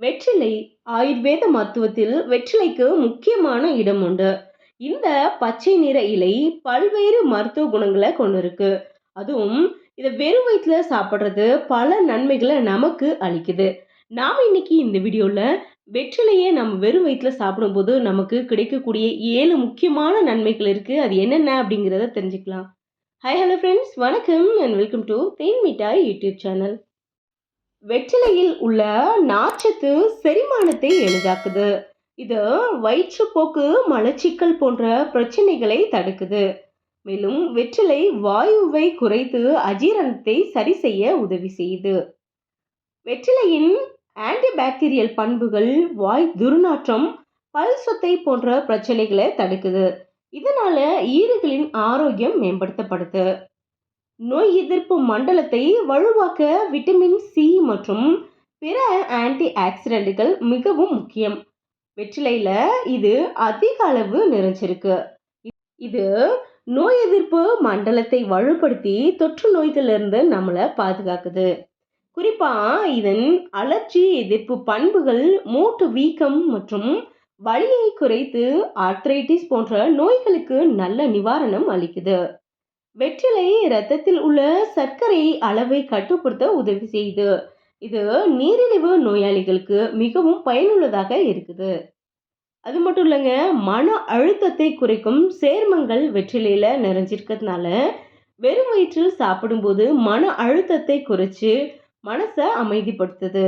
வெற்றிலை ஆயுர்வேத மருத்துவத்தில் வெற்றிலைக்கு முக்கியமான இடம் உண்டு. இந்த பச்சை நிற இலை பல்வேறு மருத்துவ குணங்களை கொண்டிருக்கு. அதுவும் இதை வெறும் வயிற்றுல சாப்பிட்றது பல நன்மைகளை நமக்கு அளிக்குது. நாம் இன்னைக்கு இந்த வீடியோவில் வெற்றிலையை நம்ம வெறும் வயிற்றுல சாப்பிடும்போது நமக்கு கிடைக்கக்கூடிய ஏழு முக்கியமான நன்மைகள் இருக்குது அது என்னென்ன அப்படிங்கிறத தெரிஞ்சுக்கலாம். ஹாய் ஹலோ ஃப்ரெண்ட்ஸ் வணக்கம் and welcome to Then Mittai YouTube channel வெற்றிலையில் உள்ள நார்ச்சத்து செரிமானத்தை எளிதாக்குது. இது வயிற்றுப்போக்கு மலச்சிக்கல் போன்ற பிரச்சனைகளை தடுக்குது. மேலும் வெற்றிலை வாயுவை குறைத்து அஜீரணத்தை சரி செய்ய உதவி செய்யுது. வெற்றிலையின் ஆன்டிபாக்டீரியல் பண்புகள் வாய் துர்நாற்றம் பல் சொத்தை போன்ற பிரச்சனைகளை தடுக்குது. இதனால ஈறுகளின் ஆரோக்கியம் மேம்படுத்தப்படுது. நோய் எதிர்ப்பு மண்டலத்தை வலுவாக்க விட்டமின் சி மற்றும் பிற ஆன்டி ஆக்சிடென்ட்கள் மிகவும் முக்கியம். வெற்றிலையில் இது அதிக அளவு நிறைஞ்சிருக்கு. இது நோய் எதிர்ப்பு மண்டலத்தை வலுப்படுத்தி தொற்று நோய்களிலிருந்து நம்மளை பாதுகாக்குது. குறிப்பாக இதன் அலர்ஜி எதிர்ப்பு பண்புகள் மூட்டு வீக்கம் மற்றும் வலியை குறைத்து ஆர்த்ரைட்டிஸ் போன்ற நோய்களுக்கு நல்ல நிவாரணம் அளிக்குது. வெற்றிலை இரத்தத்தில் உள்ள சர்க்கரை அளவை கட்டுப்படுத்த உதவி செய்யுது இது நீரிழிவு நோயாளிகளுக்கு மிகவும் பயனுள்ளதாக இருக்குது. அது மட்டும் இல்லைங்க மன அழுத்தத்தை குறைக்கும் சேர்மங்கள் வெற்றிலையில் நிறைஞ்சிருக்கிறதுனால வெறும் வயிற்றில் சாப்பிடும்போது மன அழுத்தத்தை குறைச்சி மனசை அமைதிப்படுத்துது.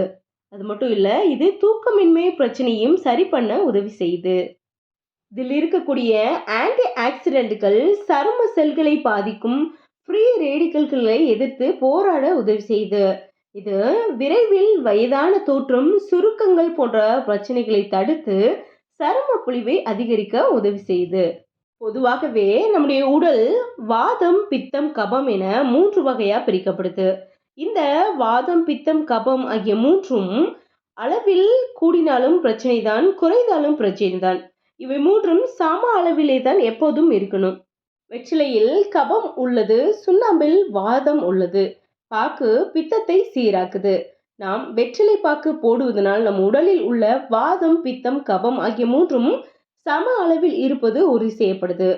அது மட்டும் இல்லை இது தூக்கமின்மை பிரச்சனையும் சரி பண்ண உதவி செய்யுது. இதில் இருக்கக்கூடிய ஆன்டி ஆக்சிடென்ட்கள் சரும செல்களை பாதிக்கும் ஃப்ரீ ரேடிக்கல்களை எதிர்த்து போராட உதவி செய்து. இது விரைவில் வயதான தோற்றம் சுருக்கங்கள் போன்ற பிரச்சனைகளை தடுத்து சரும பொழிவை அதிகரிக்க உதவி செய்து. பொதுவாகவே நம்முடைய உடல் வாதம் பித்தம் கபம் என மூன்று வகையா பிரிக்கப்படுது. இந்த வாதம் பித்தம் கபம் ஆகிய மூன்றும் அளவில் கூடினாலும் பிரச்சனை தான் குறைந்தாலும் பிரச்சனை தான் இவை மூன்றும் சம அளவிலே தான் எப்போதும் இருக்கணும். வெற்றிலையில் கபம் உள்ளது சுண்ணாம்பில் வாதம் உள்ளது. பாக்கு பித்தத்தை சீராக்குது. நாம் வெற்றிலை பாக்கு போடுவதனால் நம் உடலில் உள்ள வாதம் பித்தம் கபம் ஆகிய மூன்றும் சம அளவில் இருப்பது உறுதி செய்யப்படுது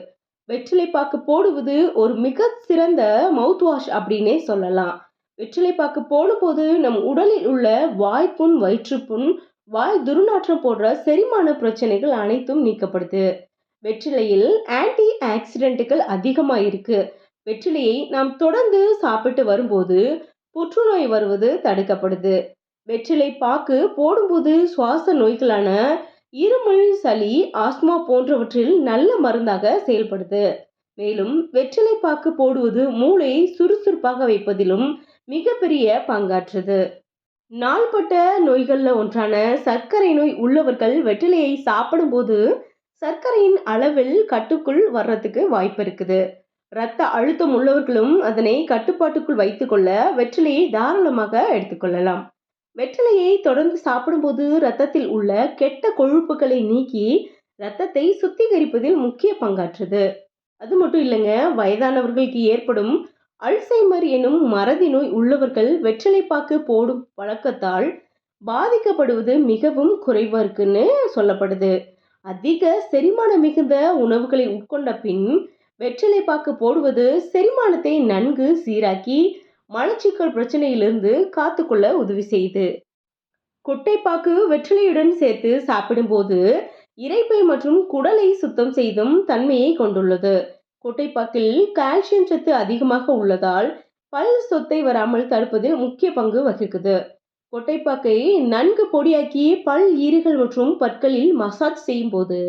வெற்றிலை பாக்கு போடுவது ஒரு மிக சிறந்த மவுத் வாஷ் அப்படின்னே சொல்லலாம். வெற்றிலை பாக்கு போடும்போது நம் உடலில் உள்ள வாய்ப்புண் வயிற்றுப்புண் வாய் துர்நாற்றம் போன்ற செரிமான பிரச்சனைகள் அனைத்தும் நீக்கப்படுது. வெற்றிலையில் ஆன்டி ஆக்சிடென்ட்டுகள் அதிகமாக இருக்கு வெற்றிலையை நாம் தொடர்ந்து சாப்பிட்டு வரும்போது புற்றுநோய் வருவது தடுக்கப்படுது. வெற்றிலை பாக்கு போடும்போது சுவாச நோய்களான இருமல் சளி ஆஸ்மா போன்றவற்றில் நல்ல மருந்தாக செயல்படுது. மேலும் வெற்றிலை பாக்கு போடுவது மூளையை சுறுசுறுப்பாக வைப்பதிலும் மிகப்பெரிய பங்காற்றுது. நாள்பட்ட நோய்களில் ஒன்றான சர்க்கரை நோய் உள்ளவர்கள் வெற்றிலையை சாப்பிடும்போது சர்க்கரையின் அளவில் கட்டுக்குள் வர்றதுக்கு வாய்ப்பு இருக்குது. இரத்த அழுத்தம் உள்ளவர்களும் அதனை கட்டுப்பாட்டுக்குள் வைத்துக்கொள்ள வெற்றிலையை தாராளமாக எடுத்துக்கொள்ளலாம் வெற்றிலையை தொடர்ந்து சாப்பிடும்போது இரத்தத்தில் உள்ள கெட்ட கொழுப்புகளை நீக்கி இரத்தத்தை சுத்திகரிப்பதில் முக்கிய பங்காற்றுது. அது மட்டும் இல்லைங்க வயதானவர்களுக்கு ஏற்படும் அல்சைமர் எனும் மறதி நோய் உள்ளவர்கள் வெற்றிலைப்பாக்கு போடும் பழக்கத்தால் பாதிக்கப்படுவது மிகவும் குறைவாக இருக்குன்னு சொல்லப்படுது. அதிக செரிமானம் மிகுந்த உணவுகளை உட்கொண்ட பின் வெற்றிலை பாக்கு போடுவது செரிமானத்தை நன்கு சீராக்கி மலச்சிக்கல் பிரச்சனையிலிருந்து காத்துக்கொள்ள உதவி செய்யுது கொட்டைப்பாக்கு வெற்றிலையுடன் சேர்த்து சாப்பிடும்போது இறைப்பை மற்றும் குடலை சுத்தம் செய்தும் தன்மையை கொண்டுள்ளது. கொட்டைப்பாக்கில் கால்சியம் சத்து அதிகமாக உள்ளதால் பல் சொத்தை வராமல் தடுப்பதில் முக்கிய பங்கு வகிக்குது. கொட்டைப்பாக்கை நன்கு பொடியாக்கி பல் ஈறுகள் மற்றும் பற்களில் மசாஜ் செய்யும் போது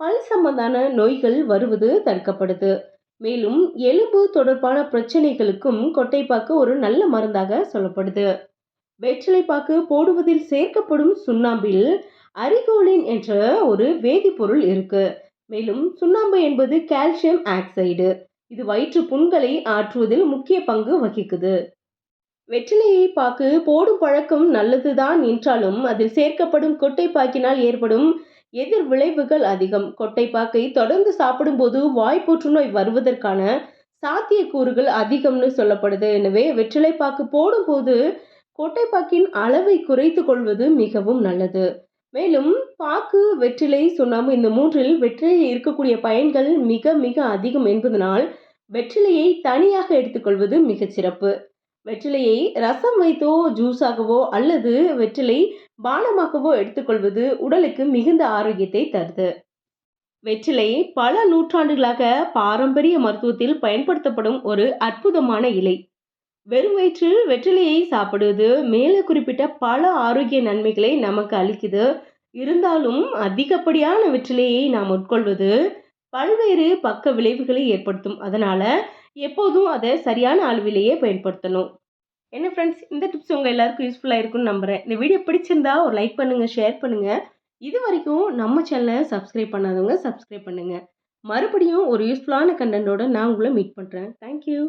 பல் சம்பந்தான நோய்கள் வருவது தடுக்கப்படுது. மேலும் எலும்பு தொடர்பான பிரச்சனைகளுக்கும் கொட்டைப்பாக்கு ஒரு நல்ல மருந்தாக சொல்லப்படுது. வெற்றிலைப்பாக்கு போடுவதில் சேர்க்கப்படும் சுண்ணாம்பில் அரிகோலின் என்ற ஒரு வேதிப்பொருள் இருக்கு. மேலும் சுண்ணாம்பு என்பது கால்சியம் ஆக்சைடு இது வயிற்று புண்களை ஆற்றுவதில் முக்கிய பங்கு வகிக்குது. வெற்றிலையை பாக்கு போடும் பழக்கம் நல்லதுதான் என்றாலும் அதில் சேர்க்கப்படும் கொட்டைப்பாக்கினால் ஏற்படும் எதிர் விளைவுகள் அதிகம். கொட்டைப்பாக்கை தொடர்ந்து சாப்பிடும்போது வாய் புற்றுநோய் வருவதற்கான சாத்தியக்கூறுகள் அதிகம்னு சொல்லப்படுது. எனவே வெற்றிலை பாக்கு போடும்போது கொட்டைப்பாக்கின் அளவை குறைத்து கொள்வது மிகவும் நல்லது. மேலும் பாக்கு, வெற்றிலை, சுண்ணாம்பு இந்த மூன்றில் வெற்றிலையில் இருக்கக்கூடிய பயன்கள் மிக மிக அதிகம் என்பதனால், வெற்றிலையை தனியாக எடுத்துக்கொள்வது மிகச் சிறப்பு. வெற்றிலையை ரசம் வைத்தோ, ஜூஸாகவோ அல்லது வெற்றிலை பானமாகவோ எடுத்துக்கொள்வது உடலுக்கு மிகுந்த ஆரோக்கியத்தை தருது. வெற்றிலை பல நூற்றாண்டுகளாக பாரம்பரிய மருத்துவத்தில் பயன்படுத்தப்படும் ஒரு அற்புதமான இலை. வெறும் வயிற்றில் வெற்றிலையை சாப்பிடுவது மேலே குறிப்பிட்ட பல ஆரோக்கிய நன்மைகளை நமக்கு அளிக்குது. இருந்தாலும் அதிகப்படியான வெற்றிலையை நாம் உட்கொள்வது பல்வேறு பக்க விளைவுகளை ஏற்படுத்தும். அதனால எப்போதும் அதை சரியான அளவிலேயே பயன்படுத்தணும். என்ன ஃப்ரெண்ட்ஸ் இந்த டிப்ஸ் உங்கள் எல்லாருக்கும் யூஸ்ஃபுல்லாக இருக்கும்னு நம்புகிறேன் இந்த வீடியோ பிடிச்சிருந்தா ஒரு லைக் பண்ணுங்கள் ஷேர் பண்ணுங்கள் இது வரைக்கும் நம்ம சேனலை சப்ஸ்கிரைப் பண்ணாதவங்க சப்ஸ்கிரைப் பண்ணுங்கள் மறுபடியும் ஒரு யூஸ்ஃபுல்லான கன்டென்ட்டோட நான் உங்களை மீட் பண்ணுறேன் தேங்க் யூ.